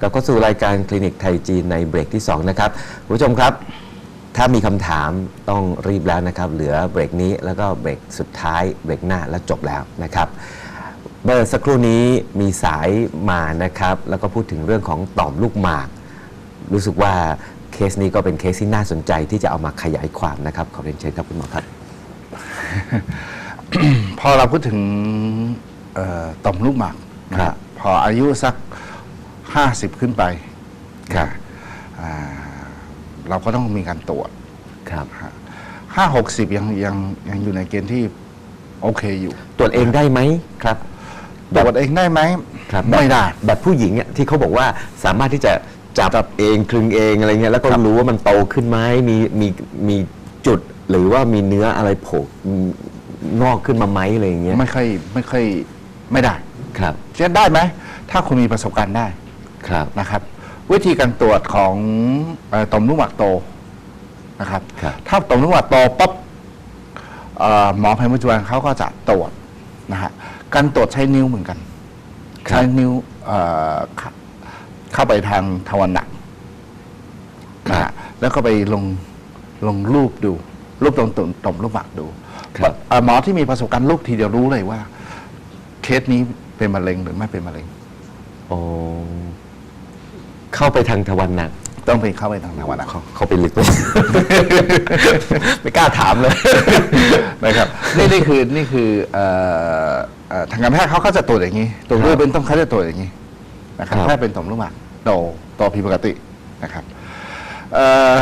กลับเข้าสู่รายการคลินิกไทยจีนในเบรกที่ 2 นะครับคุณผู้ชมครับ ถ้ามีคำถามต้องรีบแล้วนะครับ เหลือเบรกนี้แล้วก็เบรกสุดท้ายเบรกหน้าแล้วจบแล้วนะครับเมื่อสักครู่นี้มีสายมานะครับ แล้วก็พูดถึงเรื่องของต่อมลูกหมาก รู้สึกว่าเคสนี้ก็เป็นเคสที่น่าสนใจที่จะเอามาขยายความนะครับ ขอเรียนเชิญครับคุณหมอครับ พอเราพูดถึงเอ่อต่อมลูกหมากนะครัฮะบ พออายุสัก ห้าสิบขึ้นไปครับอ่าเราก็ต้องมีการตรวจครับห้าหกสิบยังยังยังอยู่ในเกณฑ์ที่โอเคอยู่ ตรวจเองได้ไหมครับ ตรวจเองได้ไหมครับไม่ได้ แบบแบบผู้หญิงอะที่เขาบอกว่าสามารถที่จะจับเองคลึงเองอะไรเงี้ยแล้วก็ครับรู้ว่ามันโตขึ้นไหมมีมีมีจุดหรือว่ามีเนื้ออะไรโผล่งอกขึ้นมาไหมอะไรอย่างเงี้ยไม่ค่อยไม่ค่อยไม่ได้ครับจะได้ไหมถ้าคุณมีประสบการณ์ได้ ครับ นะครับ วิธีการตรวจของเอ่อต่อมลูกหมากโตนะครับ ครับ ถ้าต่อมลูกหมากโตปั๊บเอ่อหมอแพทย์ปัจจุบันเขาก็จะตรวจนะฮะการตรวจใช้นิ้วเหมือนกัน ครับ ใช้นิ้วเอ่อเข้าเข้าไปทางทวารหนักนะฮะแล้วก็ไปลงลงรูปดู รูปตรงตุ่มต่อมลูกหมากดูครับ เอ่อหมอที่มีประสบการณ์รูปทีเดียวรู้เลยว่า เคสนี้เป็นมะเร็งหรือไม่เป็นมะเร็ง โอ้ เข้าไปทางทวารหนักต้องไปเข้าไปทางทวารหนักเขาเขาไปลึกไม่กล้าถามเลยนะครับนี่นี่คือนี่คือเอ่อเอ่อทางการแพทย์เขาก็จะตรวจอย่างนี้ตรวจครับด้วยเป็นต้องเขาจะตรวจอย่างนี้นะครับครับ ถ้าเป็นต่อมลูกหมากโตโตผิดปกตินะครับเอ่อ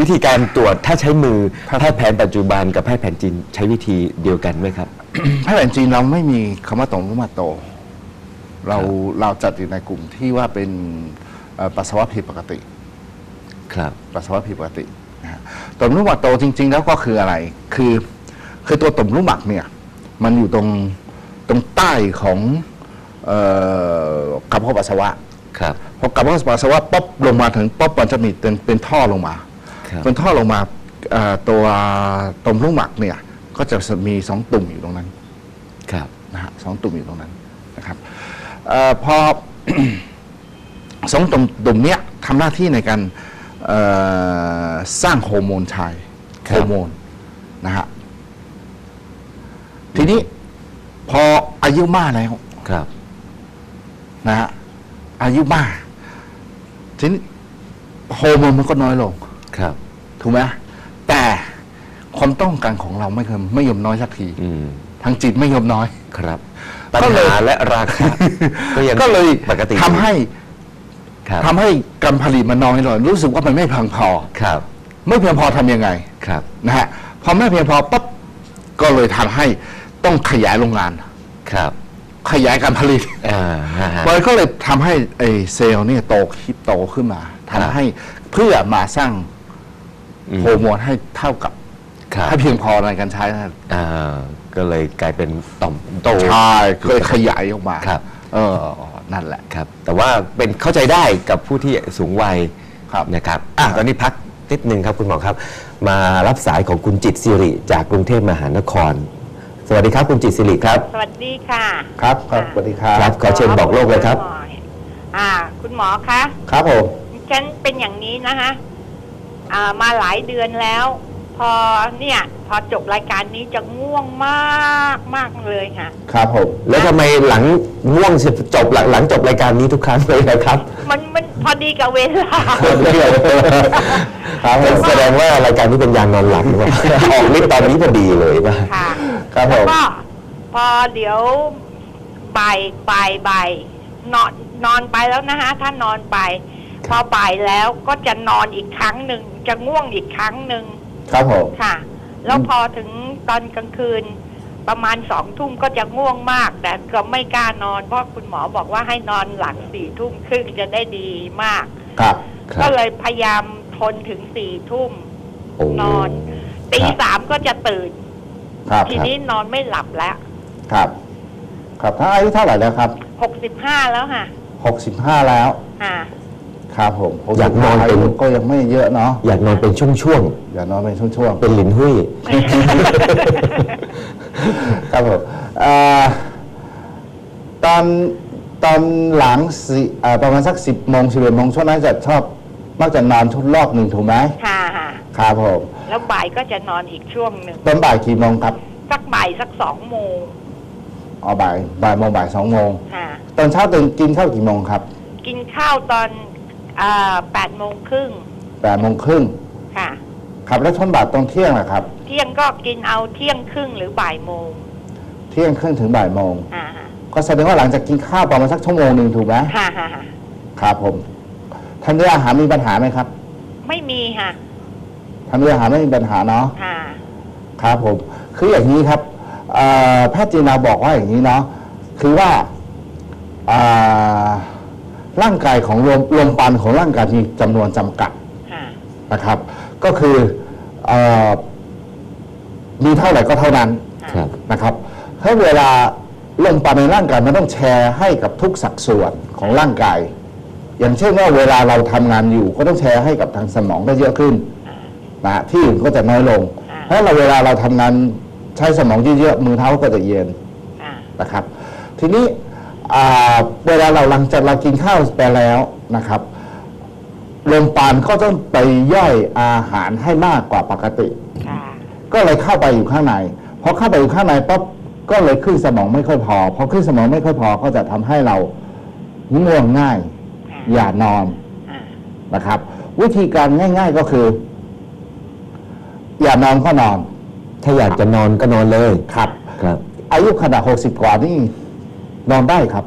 วิธีการตรวจถ้าใช้มือครับแพทย์แผนปัจจุบันกับแพทย์แผนจีนใช้วิธีเดียวกันไหมครับ แพทย์แผนจีนเราไม่มีคำว่าต่อมลูกหมากโต เราเราจัดอยู่ในกลุ่มที่ว่าเป็นเอ่อปัสสาวะผิดปกติ ครับปัสสาวะผิดปกตินะฮะต่อมลูกหมากโตจริง ๆ แล้วก็คืออะไร คือคือตัวต่อมลูกหมากเนี่ย มันอยู่ตรงตรงใต้ของเอ่อกระเพาะปัสสาวะครับพอกระเพาะปัสสาวะป๊บลงมาถึงป๊บมันจะมีเป็นเป็นท่อลงมาครับเป็นท่อลงมาเอ่อตัวต่อมลูกหมากเนี่ย ก็จะมีสองตุ่มอยู่ตรงนั้น ครับนะฮะสองตุ่มอยู่ตรงนั้นนะครับเออพอ สองตุ่มตุ่มเนี้ยทำหน้าที่ในการเอ่อสร้างฮอร์โมนชายครับฮอร์โมนนะฮะทีนี้พออายุมากแล้วครับนะฮะอายุมากทีนี้ฮอร์โมนมันก็น้อยลงครับ ถูกไหมแต่ความต้องการของเราไม่เคยไม่ยอมน้อยสักทีอืมทางจิตไม่ยอมน้อยครับ ปัญก็เลย หาและราคาก็ยังก็เลยปกติทำให้ครับทำให้การผลิตมันน้อยลงรู้สึกว่ามันไม่เพียงพอ ครับไม่เพียงพอทำยังไงครับนะฮะพอไม่เพียงพอปั๊บก็เลยทำให้ต้องขยายโรงงาน ครับขยายการผลิต อ่าฮะฮะ มันก็เลยทำให้ไอ้เซลล์เนี่ยโตขึ้นโตขึ้นมาครัทำบ ให้เพื่อมาสร้างอืมโฮอร์โมนให้เท่ากับ ครับให้เพียงพอในการใช้นะอ่า ก็เลยกลายเป็นต่อมโต ใช่เคยขยายออกมาครับ เออนั่นแหละ ครับ แต่ว่าเป็นเข้าใจได้กับผู้ที่สูงวัยครับนะครับอะตอนนี้พักนิดนึงครับคุณหมอครับ มารับสายของคุณจิตรสิริ จากกรุงเทพมหานคร สวัสดีครับคุณจิตรสิริครับสวัสดีค่ะครับครับสวัสดีครับครับขอเชิญบอกโลกเลยครับณหมออ่า คุณหมอคะครับผมฉันเป็นอย่างนี้นะคะอ่ามาหลายเดือนแล้ว พอเนี่ย พอจบรายการนี้จะง่วงมากมากเลยค่ะ ครับผม แล้วทำไมหลังง่วงจบหลังหลังจบรายการนี้ทุกครั้งเลยนะครับมันมันพอดีกับเวลา ครับแสดงว่ารายการนี้เป็นยานอนหลับหรือเปล่าออกฤทธิ์ตอนนี้พอดีเลยป่ะค่ะ ครับผแล้วม ก็พอเดี๋ยวบ่ายบ่ายบ่ายนอนนอนไปแล้วนะคะถ้านอนไป พอบ่ายแล้วก็จะนอนอีกครั้งหนึ่งจะง่วงอีกครั้งหนึ่งครับผม ค่ะ แล้วพอถึงตอนกลางคืนประมาณสองทุ่มก็จะง่วงมาก แต่ก็ไม่กล้านอน เพราะคุณหมอบอกว่าให้นอนหลังสี่ทุ่มครึ่งจะได้ดีมาก ครับครับก็เลยพยายามทนถึงสี่ทุ่มโอ้นอนตีครับสามก็จะตื่นครับทีนี้นอนไม่หลับแล้ว ครับ ครับถ้าอายุเท่าไหร่แล้วครับหกสิบห้าแล้วค่ะ65แล้วอ่า ครับผมอยากนอนอาเป็นยุก็ยังไม่เยอะเนาะอยากนอนเป็นช่วงอย่านอนเป็นช่วงๆ เป็นหลินหุ้ย ๆ ครับผมเอ่อตอนตอนหลังสิเอ่อประมาณสักสิบโมงสิบเอ็ดโมงช่วงนั้นจะชอบมักจะนอนชุดรอบหนึ่งถูกไหมค่ะค่ะครับผมแล้วบ่ายก็จะนอนอีกช่วงหนึ่งตอนบ่ายกี่โมงครับสักบ่ายสักสองโมงอ๋อบ่ายบ่ายโมงบ่ายสองโมงค่ะตอนเช้าตื่นกินข้าวกี่โมงครับ กินข้าวตอน แปดโมงครึ่งแปดโมงครึ่งค่ะครับแล้วช่วงบ่ายตอนเที่ยงนะครับ เที่ยงก็กินเอาเที่ยงครึ่งหรือบ่ายโมงเที่ยงครึ่งถึงบ่ายโมง อ่าก็แสดงว่าหลังจากกินข้าวประมาณสักชั่วโมงหนึ่งถูกไหมค่ะค่ะค่ะครับผมทางเรื่องอาหารมีปัญหาไหมครับไม่มีค่ะทางเรื่องอาหารไม่มีปัญหาเนาะค่ะครับผมคืออย่างนี้ครับเอ่อแพทย์จีนาบอกว่าอย่างนี้เนาะคือว่าอ่า ร่างกายของลมลมปานของร่างกายมีจำนวนจำกัดค่ะนะครับ ก็คือเออมีเท่าไหร่ก็เท่านั้นครับ นะครับเพราะเวลาลมปานในร่างกายมันต้องแชร์ให้กับทุกสัดส่วนของร่างกาย อย่างเช่นว่าเวลาเราทำงานอยู่ ก็ต้องแชร์ให้กับทางสมองได้เยอะขึ้นนะที่อื่นก็จะน้อยลงอ่าเพราะเราเวลาเราทำงานใช้สมองเยอะๆมือเท้าก็จะเย็นค่ะนะครับ ทีนี้อ่า เวลาเราหลังจากเรากินข้าวไปแล้วนะครับลมปานก็ต้องไปย่อยอาหารให้มากกว่าปกติค่ะก็เลยเข้าไปอยู่ข้างในพอเข้าไปอยู่ข้างในปั๊บก็เลยขึ้นสมองไม่ค่อยพอพอขึ้นสมองไม่ค่อยพอก็จะทำให้เราง่วงง่ายค่ะอย่านอนอ่านะครับ วิธีการง่าย ๆก็คือ อย่านอนก็นอน ถ้าอยากจะนอนก็นอนเลยครับครับ อายุขนาดหกสิบกว่านี่ นอนได้ครับ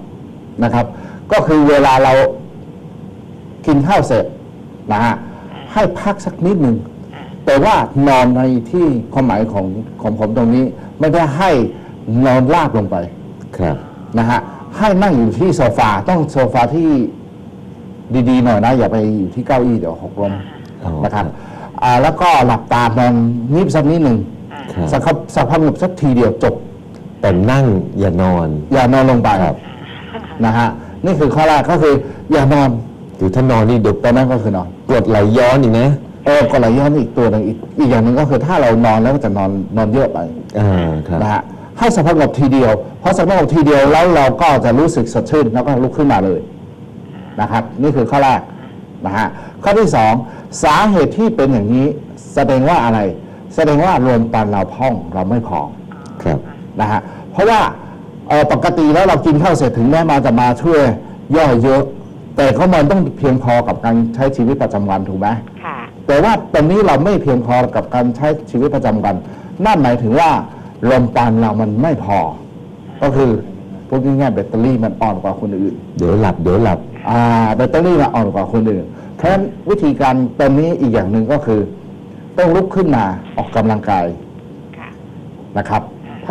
นะครับ ก็คือเวลาเรากินข้าวเสร็จนะฮะให้พักสักนิดหนึ่งอ่าแต่ว่านอนในที่ความหมายของของผมตรงนี้ ไม่ได้ให้นอนราบลงไปครับนะฮะให้นั่งอยู่ที่โซฟาต้องโซฟาที่ดีๆหน่อยนะ อย่าไปอยู่ที่เก้าอี้เดี๋ยวหกล้มอ๋อนะครับอ่าแล้วก็หลับตานอนนิบสักนิดหนึ่งอ่าครับสักครับสักพักหนึ่งสักทีเดียวจบ แต่นั่งอย่านอน อย่านอนลงไปครับ นะฮะนี่คือข้อแรกก็คือ อย่านอนหรือถ้านอนนี่เดี๋ยวตอนนั้นก็คือนอนกรดไหลย้อนอีกนะเออก็ไหลย้อนอีกตัวหนึ่งอีกอีกอย่างหนึ่งก็คือถ้าเรานอนแล้วก็จะนอนนอนเยอะไปอ่าครับนะฮะให้สงบทีเดียวพอสงบทีเดียวแล้วเราก็จะรู้สึกสดชื่นแล้วก็ลุกขึ้นมาเลยนะครับนี่คือข้อแรกนะฮะข้อที่สองสาเหตุที่เป็นอย่างนี้แสดงว่าอะไร แสดงว่าลมปานเราพร่องเราไม่พอครับ นะฮะเพราะว่าเอ่อปกติแล้วเรากินข้าวเสร็จถึงแม้มาจะมาช่วยย่อยเยอะ แต่ก็มันต้องเพียงพอกับการใช้ชีวิตประจำวันถูกไหมค่ะแต่ว่าตอนนี้เราไม่เพียงพอกับการใช้ชีวิตประจำวัน นั่นหมายถึงว่าลมปานเรามันไม่พอ ก็คือพูดง่ายๆแบตเตอรี่มันอ่อนกว่าคนอื่น เดี๋ยวหลับเดี๋ยวหลับอ่าแบตเตอรี่มันอ่อนกว่าคนอื่น เพราะฉะนั้นวิธีการตอนนี้อีกอย่างหนึ่งก็คือ ต้องลุกขึ้นมาออกกำลังกายค่ะนะครับ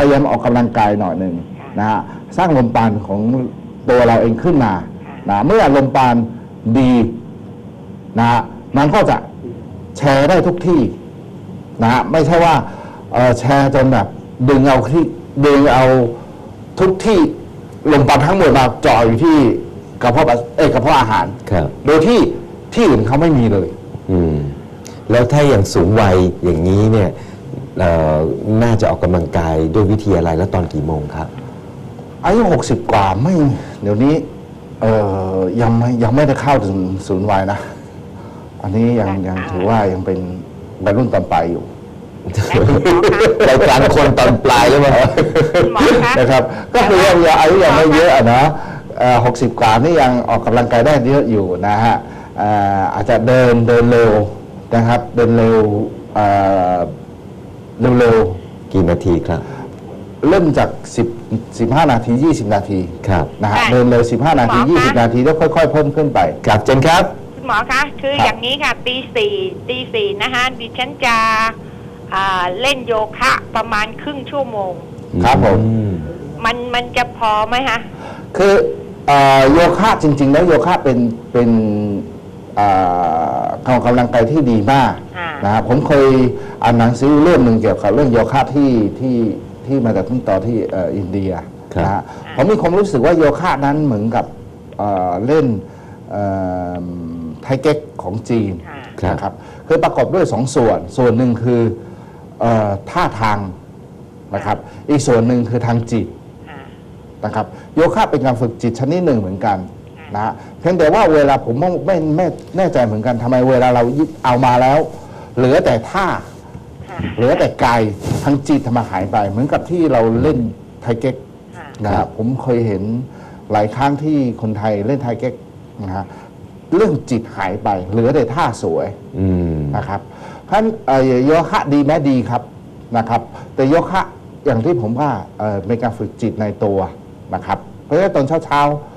พยายามออกกำลังกายหน่อยหนึ่งนะฮะสร้างลมปานของตัวเราเองขึ้นมานะเมื่อลมปานดีนะฮะมันก็จะแชร์ได้ทุกที่นะฮะไม่ใช่ว่าเอ่อแชร์จนแบบดึงเอาที่ดึงเอาทุกที่ลมปานทั้งหมดมาจ่ออยู่ที่กระเพาะปัสเอ้ยกระเพาะอาหารครับโดยที่ที่อื่นเขาไม่มีเลย อืมแล้วถ้าอย่างสูงวัยอย่างนี้เนี่ยเอ่อ น่าจะออกกำลังกายด้วยวิธีอะไรแล้วตอนกี่โมงครับ อายุหกสิบกว่าไม่เดี๋ยวนี้เออยังไม่ยังไม่ได้เข้าถึงศูนย์วัยนะ อันนี้ยังยังถือว่ายังเป็นวัยรุ่นตอนปลายอยู่ และคุณหมอคะไปกลางคนตอนปลายหรือเปล่า คุณหมอคะ นะครับก็คือยังยังอายุยังไม่เยอะอะเนาะหกสิบกว่านี่ยังออกกำลังกายได้เยอะอยู่นะฮะเอ่ออาจจะเดินเดินเร็วนะครับ เดินเร็วเอ่อ เร็วกี่นาทีครับ ๆ เริ่มจาก 10 15 นาที 20 นาทีครับนะฮะค่ะเดินเร็ว 15 นาที หมอคะ 20 นาทีแล้วค่อย ๆ เพิ่มขึ้นไปกลับเจนครับ คุณหมอคะคือครับ อย่างนี้ค่ะตีสี่ตีสี่นะคะดิฉันจะอ่าเล่นโยคะประมาณครึ่งชั่วโมง ครับผม อืมันมันจะพอไหมคะ คือเอ่อโยคะจริง ๆ แล้วโยคะเป็นเป็นเอ่อ การออกกำลังกายที่ดีมากอ่านะครับผมเคยอ่านหนังสือเรื่องหนึ่งเกี่ยวกับเรื่องโยคะที่ที่ที่มาจากต้นต่อที่เอ่ออินเดียครับนะฮะผมมีความรู้สึกว่าโยคะนั้นเหมือนกับเอ่อเล่นเอ่อไทเก๊กของจีนค่ะครับนะครับคือประกอบด้วยสองส่วน ส่วนหนึ่งคือเอ่อท่าทางนะครับ อีกส่วนหนึ่งคือทางจิตอ่านะครับโยคะเป็นการฝึกจิตชนิดหนึ่งเหมือนกัน นะฮะเพียงแต่ว่าเวลาผมไม่ไม่ไม่แน่ใจเหมือนกันทำไมเวลาเรายึดเอามาแล้ว เหลือแต่ท่าค่ะเหลือแต่กายทางจิตทำไมหายไป เหมือนกับที่เราเล่นไทเก๊กค่ะนะคครัรับบผมเคยเห็นหลายครั้งที่คนไทยเล่นไทเก๊กนะฮะเรื่องจิตหายไป เหลือแต่ท่าสวยอืมนะครับเพราะฉะนั้นเอ่อโยคะดีไหมดีครับนะครับ แต่โยคะอย่างที่ผมว่าเอ่อเป็นการฝึกจิตในตัวนะครับ เพราะฉะนั้นตอนเช้าๆเอ่อ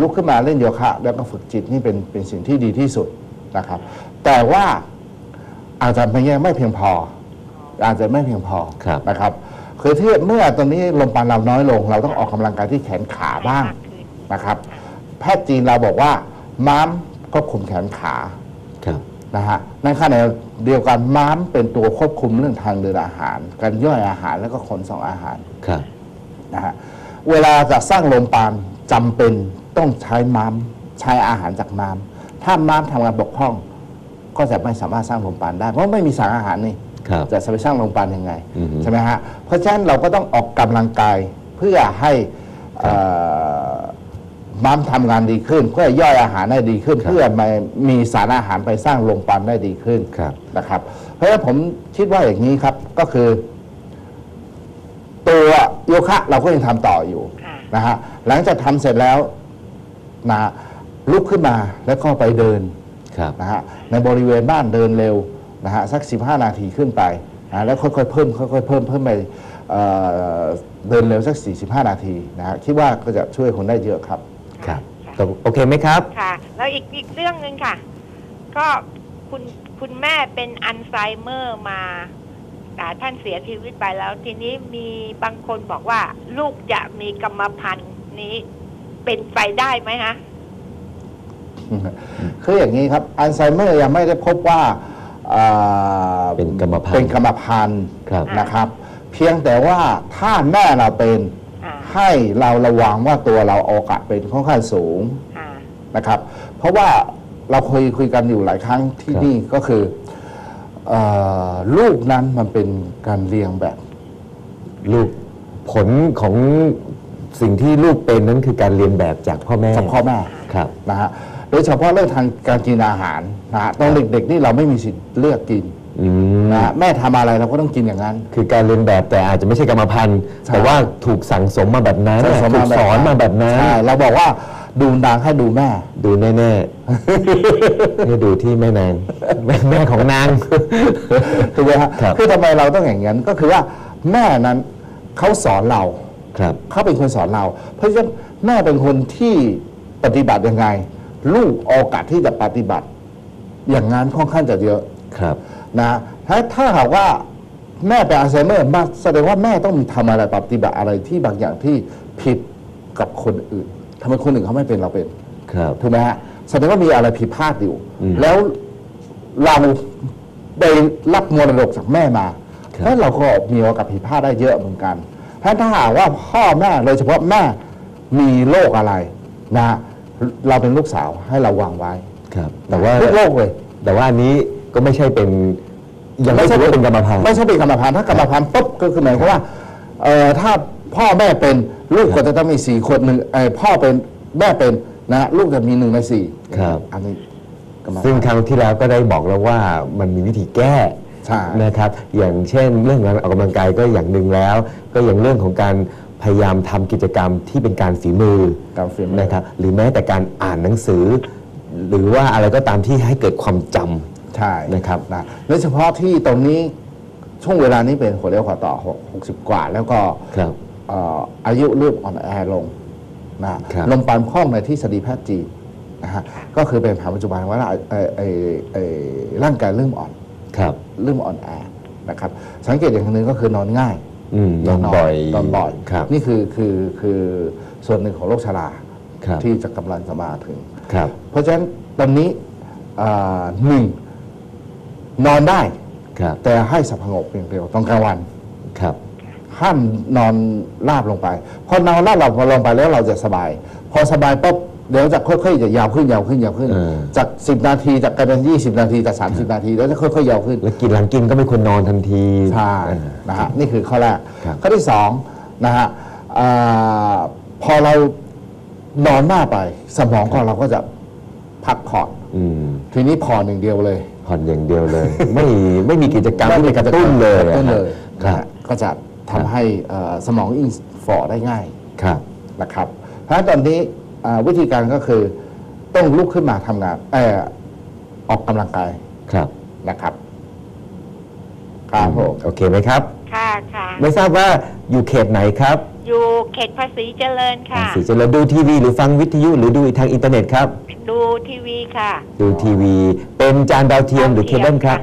ลุกขึ้นมาเล่นโยคะ แล้วก็ฝึกจิตนี่เป็นเป็นสิ่งที่ดีที่สุดนะครับ แต่ว่าอาจจะไม่ไม่เพียงพอ อาจจะไม่เพียงพอครับนะครับคือที่เมื่อตอนนี้ลมปานเราน้อยลง เราต้องออกกำลังกายที่แขนขาบ้างมากขึ้นนะครับแพทย์จีนเราบอกว่าม้ามควบคุมแขนขาครับนะฮะในขณะเดียวกันม้ามเป็นตัวควบคุมเรื่องทางเดินอาหาร การย่อยอาหารแล้วก็ขนส่งอาหารครับนะฮะเวลาจะสร้างลมปานจำเป็น ต้องใช้ม้ามใช้อาหารจากม้ามถ้าม้ามทำงานบกพร่อง ก็จะไม่สามารถสร้างลมปานได้ เพราะไม่มีสารอาหารนี่ครับจะไปสร้างโรงพยาบาลยังไงอือฮึใช่ไหมฮะเพราะฉะนั้นเราก็ต้องออกกำลังกายเพื่อให้เอ่อม้ามทำงานดีขึ้น เพื่อย่อยอาหารได้ดีขึ้นครับเพื่อมามีสารอาหารไปสร้างโรงพยาบาลได้ดีขึ้นครับนะครับ เพราะฉะนั้นผมคิดว่าอย่างนี้ครับก็คือ ตัวโยคะเราก็ยังทำต่ออยู่ค่ะนะฮะหลังจากทำเสร็จแล้ว นะลุกขึ้นมาแล้วก็ไปเดินครับ นะฮะในบริเวณบ้านเดินเร็วนะฮะสัก 15 นาทีขึ้นไปนะแล้วค่อยๆเพิ่มค่อยๆเพิ่มเพิ่มไปเอ่อเดินเร็วสัก 45 นาทีนะฮะคิดว่าก็จะช่วยคนได้เยอะครับ ครับตกโอเคไหมครับ ค่ะ แล้วอีกอีกเรื่องหนึ่งค่ะ ก็คุณคุณแม่เป็นอัลไซเมอร์มาอ่าท่านเสียชีวิตไปแล้ว ทีนี้มีบางคนบอกว่า ลูกจะมีกรรมพันธุ์นี้ เป็นไปได้ไหมฮะคืออย่างนี้ครับอัลไซเมอร์ยังไม่ได้พบว่าเอ่อเป็นกรรมพันธุ์เป็นกรรมพันธุ์ครับนะครับ เพียงแต่ว่าถ้าแม่เราเป็นอ่าให้เราระวังว่าตัวเราโอกาสเป็นค่อนข้างสูงอ่านะครับ เพราะว่าเราคุยคุยกันอยู่หลายครั้งที่ครับนี่ก็คือเออลูกนั้นมันเป็นการเลี้ยงแบบ ลูกผลของ สิ่งที่ลูกเป็นนั้นคือการเรียนแบบจากพ่อแม่จากพ่อแม่ครับนะฮะโดยเฉพาะเรื่องทางการกินอาหารนะฮะตอนเด็กๆนี่เราไม่มีสิทธิ์เลือกกินอืมนะฮะแม่ทำอะไรเราก็ต้องกินอย่างนั้น คือการเรียนแบบแต่อาจจะไม่ใช่กรรมพันธุ์ ใช่ แต่ว่าถูกสั่งสมมาแบบนั้นสั่งสมถูมากแบบสอนมาแบบนั้น ใช่เราบอกว่าดูนางให้ดูแม่ ดูแน่ๆ ให้ดูที่แม่นางแม่แม่ของนาง ถูกไหมฮะครับ คือทำไมเราต้องอย่างนั้นก็คือว่าแม่นั้นเขาสอนเรา ครับเขาเป็นคนสอนเรา เพราะฉะนั้นแม่เป็นคนที่ปฏิบัติยังไง ลูกโอกาสที่จะปฏิบัติ อย่างนั้นค่อนข้างจะเยอะครับนะถ้าถ้าหากว่าแม่เป็นอัลไซเมอร์มาแสดงว่าแม่ต้องมีทำอะไรปฏิบัติอะไรที่บางอย่างที่ผิดกับคนอื่นทำไมคนอื่นเขาไม่เป็นเราเป็นครับถูกไหมฮะแสดงว่ามีอะไรผิดพลาดอยู่อืมแล้วเราได้รับมรดกจากแม่มาครับแล้วเราก็มีโอกาสผิดพลาดได้เยอะเหมือนกัน ถ้าถ้าหากว่าพ่อแม่โดยเฉพาะแม่มีโรคอะไรนะเราเป็นลูกสาวให้เราวางไว้ครับ แต่ว่าทุกโรคเลย แต่ว่าอันนี้ก็ไม่ใช่เป็นยังไม่ถือว่าเป็นกรรมพันธุ์ไม่ใช่เป็นกรรมพันธุ์ถ้ากรรมพันธุ์ปุ๊บก็คือหมายความว่าเอ่อถ้าพ่อแม่เป็นลูกก็จะต้องมีสี่คนหนึ่งเอ่อพ่อเป็นแม่เป็นนะลูกจะมีหนึ่งในสี่ครับ อันนี้กรรมพันธุ์ ซึ่งครั้งที่แล้วก็ได้บอกแล้วว่ามันมีวิธีแก้ ใช่ นะครับ อย่างเช่นเรื่องการออกกำลังกายก็อย่างหนึ่งแล้ว ก็อย่างเรื่องของการพยายามทำกิจกรรมที่เป็นการฝีมือ การฝีมือ นะครับ หรือแม้แต่การอ่านหนังสือ หรือว่าอะไรก็ตามที่ให้เกิดความจำ ใช่นะครับ นะโดยเฉพาะที่ตรงนี้ช่วงเวลานี้เป็นหัวเรียวหัวต่อหกสิบกว่า แล้วก็ครับเอ่ออายุเริ่มอ่อนแอลงนะครับ ลมปานพองในที่สดีแพทย์จีนนะฮะก็คือเป็นแผนปัจจุบันว่าเอ่อเอ่อเอ่อร่างกายเริ่มอ่อน ครับ เริ่มอ่อนแอนะครับสังเกตอย่างหนึ่งก็คือนอนง่ายอืมนอนบ่อยนอนบ่อยครับนี่คือคือคือส่วนหนึ่งของโรคชราครับที่จะกำลังจะมาถึงครับเพราะฉะนั้นตอนนี้อ่าหนึ่งนอนได้ครับแต่ให้สับพงกเพียงเดียวตอนกลางวันครับห้ามนอนราบลงไป พอนอนราบเราลงไปแล้วเราจะสบาย พอสบายปุ๊บ เดี๋ยวจะค่อยๆจะยาวขึ้นยาวขึ้นยาวขึ้น เออ จาก 10 นาทีจากกลายเป็น20 นาทีจาก30 นาทีแล้วจะค่อยๆยาวขึ้น แล้วกินหลังกินก็ไม่ควรนอนทันที ใช่อ่านะฮะนี่คือข้อแรก ครับ ข้อที่สองนะฮะอ่าพอเรานอนมากไป สมองของเราก็จะพักผ่อนอืมทีนี้ผ่อนหนึ่างเดียวเลยผ่อนอย่างเดียวเลย ไม่ไม่มีกิจกรรมที่ไปกระตุ้นเลยกระตุ้นเลยครันะบฮะก็จะทำให้เอ่อสมองอินฟอร์ได้ง่ายครับ นะครับเพราะฉะนั้นตอนนี้อ่า วิธีการก็คือต้องลุกขึ้นมาทำงานเออออกกำลังกายครับนะครับครับผม โอเคไหมครับ ค่ะค่ะ ไม่ทราบว่าอยู่เขตไหนครับอยู่เขตภาษีเจริญค่ะ สีเจริญดูทีวีหรือฟังวิทยุหรือดูทางอินเทอร์เน็ตครับ ดูทีวีค่ะดูทีวีเป็นจานดาวเทียมหรือเคเบิลครับ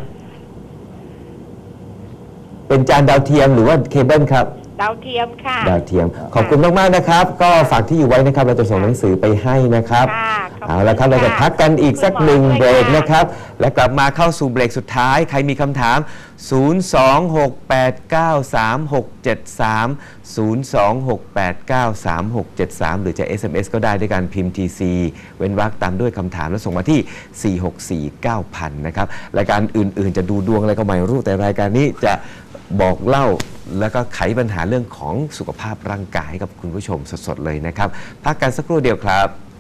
เป็นจานดาวเทียมหรือว่าเคเบิลครับ ดาวเทียมค่ะ ดาวเทียม ขอบคุณมากๆนะครับ ก็ฝากที่อยู่ไว้นะครับ เราจะส่งหนังสือไปให้นะครับ ค่ะขอบคุณเอาละครับ เราจะค่ะพักกันอีกสักหนึ่งคุณหมอเบรกด้วยค่ะนะครับ และกลับมาเข้าสู่เบรกสุดท้าย ใครมีคำถาม 026893673 026893673 หรือจะ SMS ก็ได้ด้วยการพิมพ์ TC เว้นวรรคตามด้วยคำถามแล้วส่งมาที่ 4649000 นะครับ รายการอื่นๆ จะดูดวงอะไรก็ไม่รู้แต่รายการนี้จะ บอกเล่าแล้วก็ไขปัญหาเรื่องของสุขภาพร่างกายให้กับคุณผู้ชมสดๆเลยนะครับ พักกันสักครู่เดียวครับ